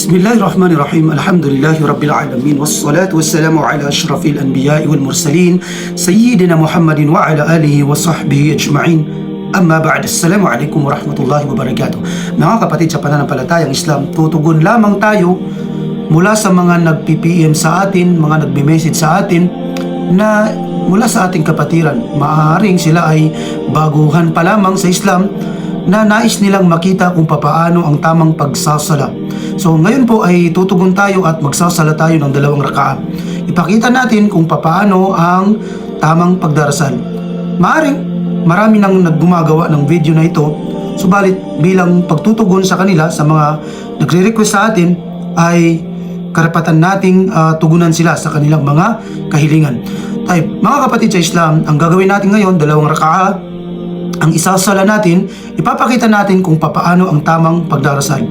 بسم الله الرحمن الرحيم الحمد لله رب العالمين والصلاة والسلام على أشرف الأنبياء والمرسلين سيدنا محمد وعلى آله وصحبه أجمعين Amma ba'd, Assalamu alaikum wa rahmatullahi wa barakatuh. Mga kapatid sa pananampalatayang Islam, tutugon lamang tayo mula sa mga nag-PPM sa atin, mga nagbe-message sa atin na mula sa ating kapatiran. Maaaring sila ay baguhan pa lamang sa Islam na nais nilang makita kung papaano ang tamang pagsasala. So ngayon po ay tutugon tayo at magsasala tayo ng dalawang rakaat. Ipakita natin kung papaano ang tamang pagdarasal. Maaring marami nang naggumagawa ng video na ito, subalit bilang pagtutugon sa kanila sa mga nagre-request sa atin ay karapatan nating ah, tugunan sila sa kanilang mga kahilingan. Tayo, mga kapatid sa Islam, ang gagawin natin ngayon, dalawang rakaat, ang isasala natin, ipapakita natin kung papaano ang tamang pagdarasal.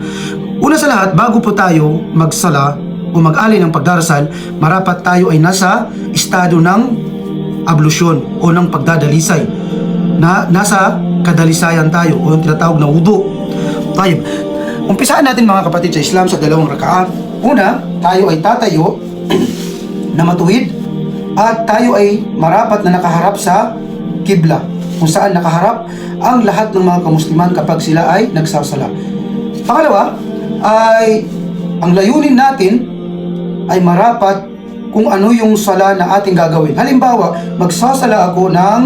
Una sa lahat, bago po tayo magsala o mag-alay ng pagdarasal, marapat tayo ay nasa estado ng ablusyon o ng pagdadalisay. Na, nasa kadalisayan tayo o yung tinatawag na wudu. Tayo, umpisaan natin mga kapatid sa Islam sa dalawang rakaat. Una, tayo ay tatayo na matuwid at tayo ay marapat na nakaharap sa kibla kung saan nakaharap ang lahat ng mga kamusliman kapag sila ay nagsasala. Pangalawa ay ang layunin natin ay marapat kung ano yung sala na ating gagawin. Halimbawa, magsasala ako ng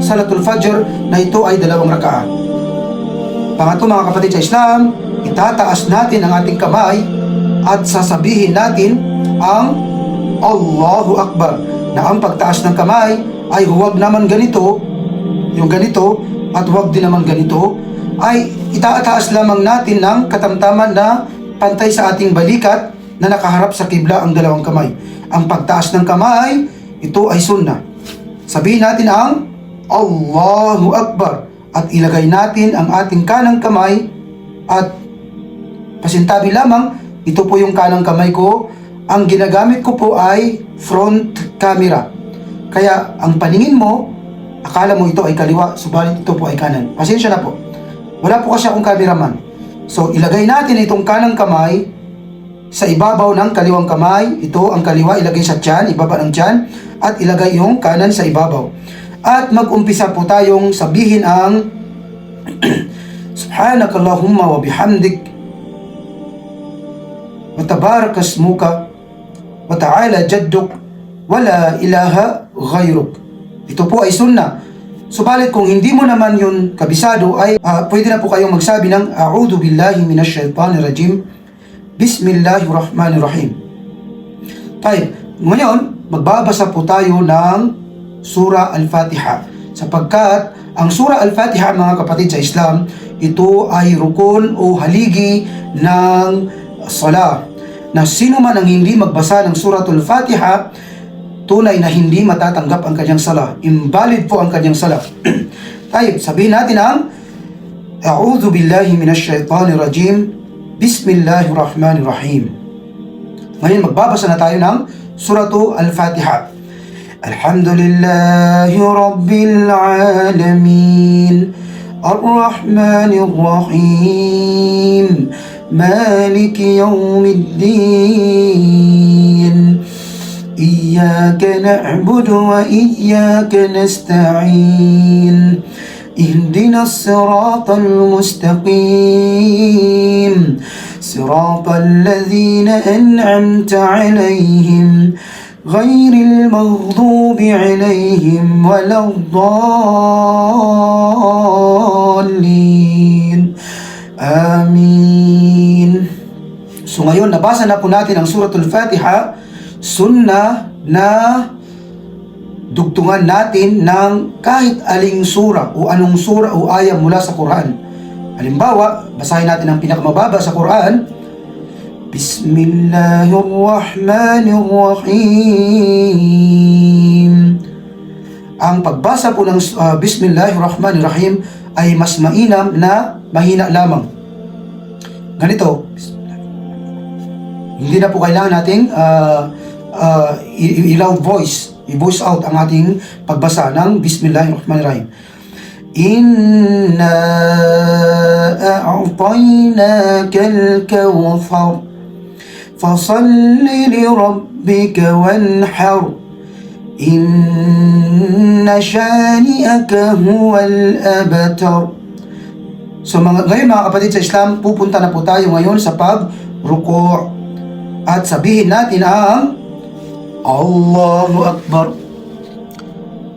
Salatul Fajr na ito ay dalawang rakaat. Pangatlo mga kapatid sa Islam, itataas natin ang ating kamay at sasabihin natin ang Allahu Akbar na ang pagtaas ng kamay ay huwag naman ganito, yung ganito at huwag din naman ganito ay itaataas lamang natin ng katamtaman na pantay sa ating balikat na nakaharap sa kibla ang dalawang kamay. Ang pagtaas ng kamay, ito ay sunnah. Sabihin natin ang Allahu Akbar at ilagay natin ang ating kanang kamay at pasintabi lamang, ito po yung kanang kamay ko. Ang ginagamit ko po ay front camera. Kaya ang paningin mo, akala mo ito ay kaliwa, subalit ito po ay kanan. Pasensya na po. Wala po kasi akong cameraman. So ilagay natin itong kanang kamay sa ibabaw ng kaliwang kamay. Ito ang kaliwa ilagay sa tiyan, ibaba ng tiyan at ilagay yung kanan sa ibabaw. At mag-umpisa po tayong sabihin ang Subhanakallahumma wa bihamdik wa tabarakasmuka wa ta'ala jadduk wa la ilaha ghayruk. Ito po ay sunnah. Subalit kung hindi mo naman yun kabisado ay ah, pwede na po kayong magsabi ng A'udhu billahi minash shaitanir rajim Bismillahirrahmanirrahim. Tayo, ngayon, magbabasa po tayo ng Surah Al-Fatiha. Sapagkat ang Surah Al-Fatiha, mga kapatid sa Islam, ito ay rukun o haligi ng sala. Na sino man ang hindi magbasa ng Suratul Fatiha, tunay na hindi matatanggap ang kanyang sala. Invalid po ang kanyang sala. Tayo, sabihin natin ang A'udhu billahi minash-shaytanir rajim. Bismillahirrahmanirrahim. Ngayon magbabasa na tayo ng Suratu Al-Fatiha. Alhamdulillahi Rabbil Alamin. Ar-Rahmanir Rahim. Maliki Yawmiddin. إياك نعبد وإياك نستعين. اهدنا الصراط المستقيم. صراط الذين أنعمت عليهم. غير المغضوب عليهم ولا الضالين. آمين. So ngayon, nabasa na po natin ang Suratul Fatiha, sunna na dugtungan natin ng kahit aling sura o anong sura o ayah mula sa Quran. Halimbawa, basahin natin ang pinakamababa sa Quran. Bismillahirrahmanirrahim. Ang pagbasa po ng uh, Bismillahirrahmanirrahim ay mas mainam na mahina lamang. Ganito, hindi na po kailangan nating uh, uh, i-loud voice, i-voice out ang ating pagbasa ng Bismillahirrahmanirrahim. Inna a'tainaka al-kawthar fasalli li rabbika wanhar inna shani'aka huwa al-abtar So mga, ngayon mga kapatid sa Islam, pupunta na po tayo ngayon sa pag-ruku at sabihin natin ang Allahu Akbar.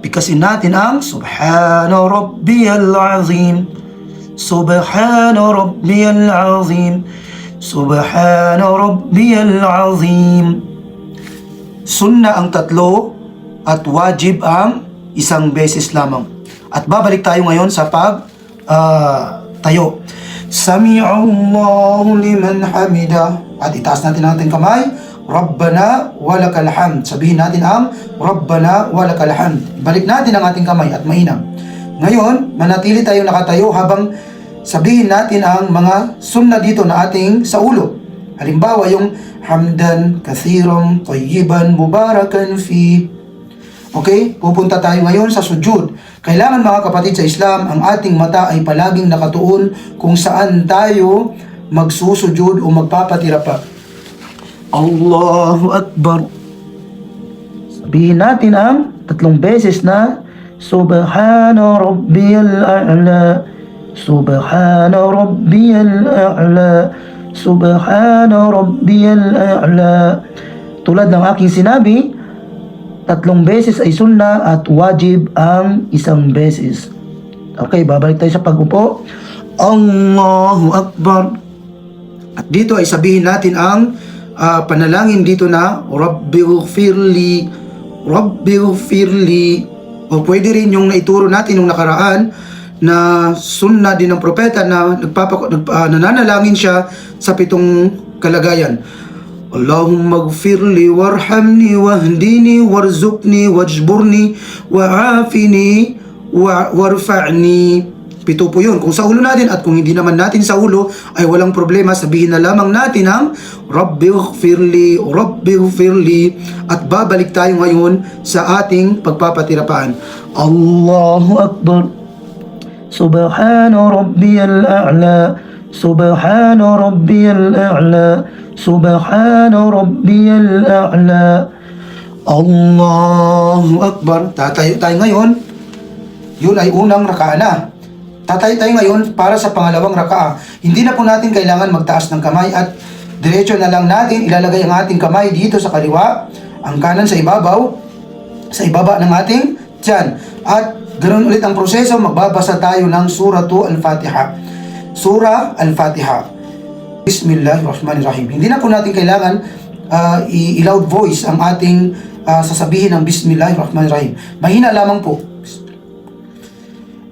Bigkasin natin ang Subhana Rabbiyal Azim. Subhana Rabbiyal Azim. Subhana Rabbiyal Azim. Sunna ang tatlo at wajib ang isang beses lamang. At babalik tayo ngayon sa pag ah, tayo. Sami'allahu liman hamida. At itaas natin ang ating kamay. Rabbana walakal hamd. Sabihin natin ang Rabbana walakal hamd. Balik natin ang ating kamay at mainam. Ngayon, manatili tayo nakatayo habang sabihin natin ang mga sunna dito na ating sa ulo. Halimbawa yung hamdan, kathiran, tayyiban, mubarakan fi. Okay? Pupunta tayo ngayon sa sujud. Kailangan mga kapatid sa Islam, ang ating mata ay palaging nakatuon kung saan tayo magsusujud o magpapatira pa. Allahu Akbar. Sabihin natin ang tatlong beses na Subhana Rabbiyal A'la Subhana Rabbiyal A'la Subhana Rabbiyal A'la Tulad ng aking sinabi, tatlong beses ay sunna at wajib ang isang beses. Okay, babalik tayo sa pag-upo. Allahu Akbar. At dito ay sabihin natin ang ah, panalangin dito na Rabbi ghfirli Rabbi ghfirli o pwede rin yung naituro natin nung nakaraan na sunna din ng propeta na nagpapa, nag, ah, nananalangin siya sa pitong kalagayan. Allahumma gfirli warhamni wahdini warzukni wajburni wa'afini wa warfa'ni Pito po yun. Kung sa ulo natin at kung hindi naman natin sa ulo ay walang problema, sabihin na lamang natin ang Rabbi gfirli, Rabbi gfirli at babalik tayo ngayon sa ating pagpapatirapaan. Allahu Akbar. Subhana Rabbiyal A'la. Subhana Rabbiyal A'la. Subhana Rabbiyal A'la. Allahu Akbar. Tatayo tayo ngayon. Yun ay unang rakaa na. Tatay tayo ngayon para sa pangalawang rakaa. Hindi na po natin kailangan magtaas ng kamay at diretso na lang natin ilalagay ang ating kamay dito sa kaliwa, ang kanan sa ibabaw, sa ibaba ng ating tiyan. At ganoon ulit ang proseso, magbabasa tayo ng Suratu Al-Fatiha. Surah Al-Fatiha. Bismillahirrahmanirrahim. Hindi na po natin kailangan i- i-loud voice ang ating ah, sasabihin ng Bismillahirrahmanirrahim. Mahina lamang po.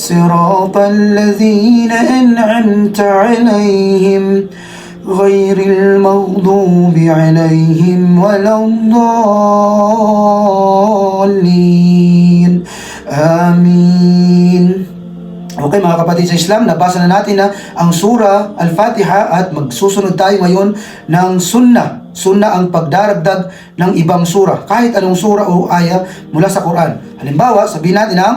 صراط الذين أنعمت عليهم غير المغضوب عليهم ولا الضالين آمين Okay mga kapatid sa Islam, nabasa na natin na ang sura Al-Fatiha at magsusunod tayo ngayon ng sunnah. Sunnah ang pagdaragdag ng ibang sura, kahit anong sura o aya mula sa Quran. Halimbawa, sabihin natin ang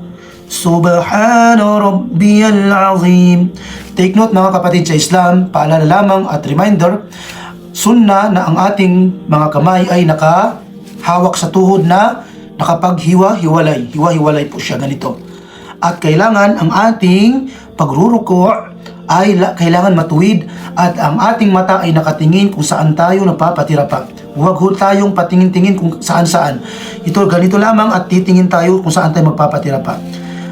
Subhan Rabbiyal Azim. Take note mga kapatid sa Islam, paalala lamang at reminder, sunna na ang ating mga kamay ay nakahawak sa tuhod na nakapaghiwa-hiwalay. Hiwa-hiwalay po siya ganito. At kailangan ang ating pagruruko ay kailangan matuwid at ang ating mata ay nakatingin kung saan tayo napapatira pa. Huwag ho tayong patingin-tingin kung saan-saan. Ito ganito lamang at titingin tayo kung saan tayo magpapatira pa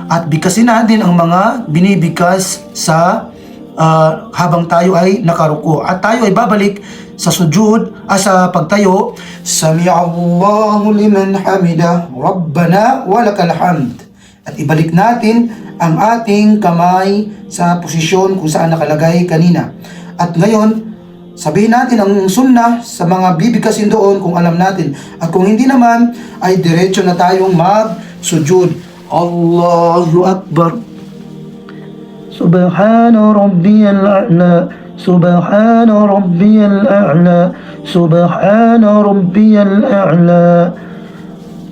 at bigkasin natin ang mga binibigkas sa ah, habang tayo ay nakaruko. At tayo ay babalik sa sujud ah, sa pagtayo. Sami'allahu liman hamida Rabbana walakal hamd. At ibalik natin ang ating kamay sa posisyon kung saan nakalagay kanina. At ngayon Sabihin natin ang sunnah sa mga bibigkasin doon kung alam natin. At kung hindi naman, ay diretso na tayong mag-sujud. Allahu Akbar. سبحان ربي الأعلى سبحان ربي الأعلى سبحان ربي الأعلى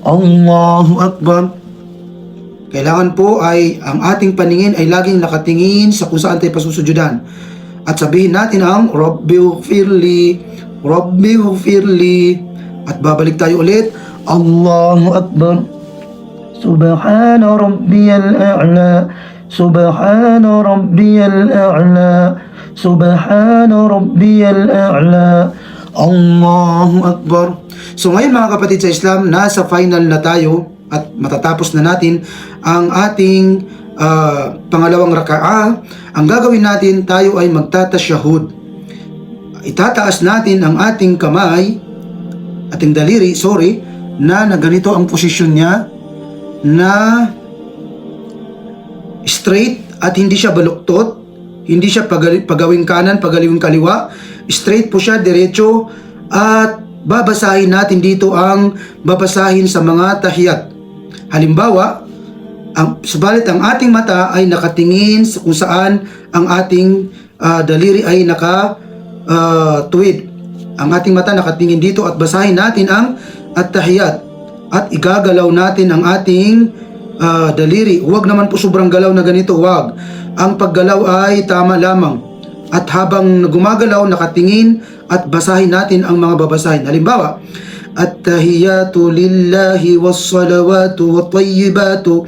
Allahu Akbar. Kailangan po ay ang ating paningin ay laging nakatingin sa kung saan tayo pasusujudan. At sabihin natin ang Rabbi ghfirli, Rabbi ghfirli. At babalik tayo ulit. Allahu Akbar. سبحان ربي الأعلى سبحان ربي الأعلى سبحان ربي الأعلى Allahu Akbar. So ngayon mga kapatid sa Islam, nasa final na tayo at matatapos na natin ang ating ah, pangalawang raka'a. Ang gagawin natin, tayo ay magtatasyahud. Itataas natin ang ating kamay, ating daliri, sorry, na na ganito ang posisyon niya, na straight at hindi siya baluktot, hindi siya pagawing kanan, pagaliwing kaliwa, straight po siya, diretso, at babasahin natin dito ang babasahin sa mga tahiyat. Halimbawa, ang, subalit ang ating mata ay nakatingin sa kung saan ang ating ah, daliri ay naka ah, tuwid. Ang ating mata nakatingin dito at basahin natin ang at-tahiyat at igagalaw natin ang ating ah, daliri. Huwag naman po sobrang galaw na ganito, huwag. Ang paggalaw ay tama lamang. At habang gumagalaw, nakatingin at basahin natin ang mga babasahin. Halimbawa, At-tahiyatu lillahi was-salawatu wat-tayyibatu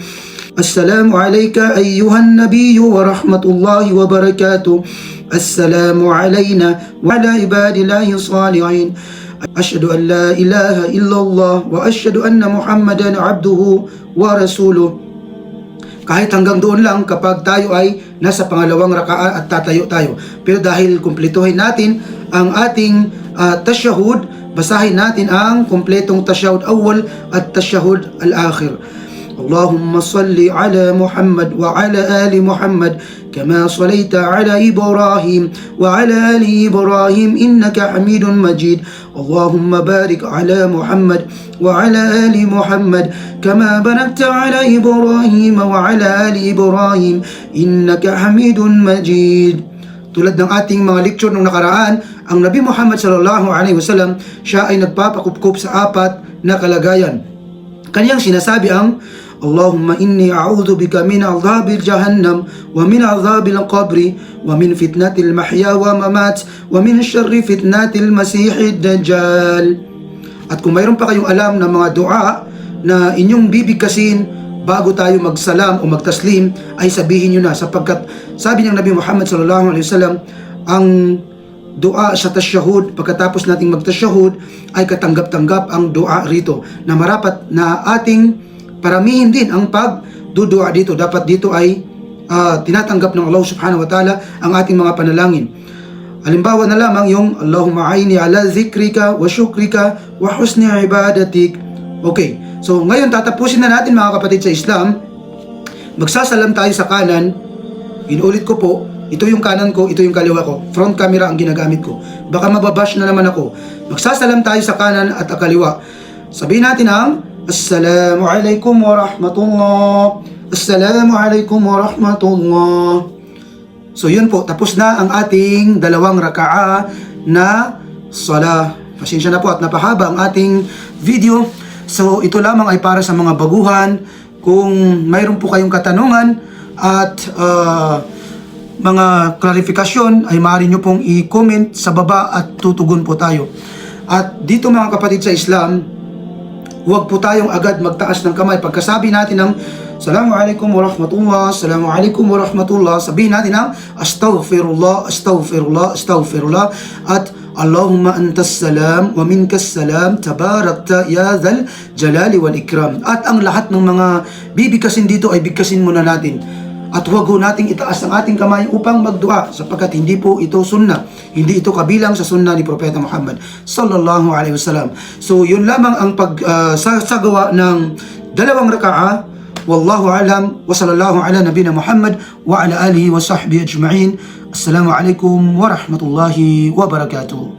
السلام عليك أيها النبي ورحمة الله وبركاته السلام علينا وعلى عباد الله الصالحين أشهد أن لا إله إلا الله وأشهد أن محمدا عبده ورسوله kahit hanggang doon lang kapag tayo ay nasa pangalawang rakaa at tatayo tayo. Pero dahil kumpletuhin natin ang ating ah, tasyahud, basahin natin ang kumpletong tasyahud awal at tasyahud al-akhir. اللهم صل على محمد وعلى آل محمد كما صليت على إبراهيم وعلى آل إبراهيم إنك حميد مجيد اللهم بارك على محمد وعلى آل محمد كما باركت على إبراهيم وعلى آل إبراهيم إنك حميد مجيد tulad ng ating mga lecture nung nakaraan, ang Nabi Muhammad sallallahu alaihi wasallam siya ay nagpapakupkup sa apat na kalagayan. Kanyang sinasabi ang Min adhabil jahannam wa min adhabil qabri wa min fitnatil mahya wa mamat wa min syarri fitnatil masihid dajjal. At kung mayroon pa kayong alam na mga dua na inyong bibigkasin bago tayo magsalam o magtaslim ay sabihin nyo na sapagkat sabi ng Nabi Muhammad sallallahu alaihi wasallam ang dua sa tasyahud pagkatapos nating magtasyahud ay katanggap-tanggap ang dua rito na marapat na ating paramihin din ang pagdudua dito dapat dito ay ah, tinatanggap ng Allah subhanahu wa ta'ala ang ating mga panalangin Halimbawa na lamang yung Allahumma aini ala zikrika wa syukrika wa husni ibadatik. Okay, so ngayon tatapusin na natin mga kapatid sa Islam. Magsasalam tayo sa kanan. Inuulit ko po, ito yung kanan ko, ito yung kaliwa ko. Front camera ang ginagamit ko. Baka mababash na naman ako. Magsasalam tayo sa kanan at kaliwa. Sabihin natin ang Assalamu alaikum wa rahmatullah. Assalamu alaikum wa rahmatullah. So yun po, tapos na ang ating dalawang raka'a na sala. Pasensya na po at napahaba ang ating video. So ito lamang ay para sa mga baguhan. Kung mayroon po kayong katanungan at ah, mga klarifikasyon ay maaari nyo pong i-comment sa baba at tutugon po tayo. At dito mga kapatid sa Islam, huwag po tayong agad magtaas ng kamay. Pagkasabi natin ng Assalamu alaikum wa rahmatullah, Assalamu alaikum wa sabihin natin ang Astaghfirullah, Astaghfirullah, Astaghfirullah, at Allahumma antas salam wa minkas salam tabarakta ya dhal jalali wal ikram. At ang lahat ng mga bibigkasin dito ay bigkasin muna natin. At huwag ho nating itaas ang ating kamay upang magdua sapagkat hindi po ito sunna. Hindi ito kabilang sa sunna ni Propeta Muhammad sallallahu alaihi wasallam. So yun lamang ang pag ah, sa- sagawa ng dalawang raka'a والله أعلم وصلى الله على نبينا محمد وعلى آله وصحبه أجمعين السلام عليكم ورحمة الله وبركاته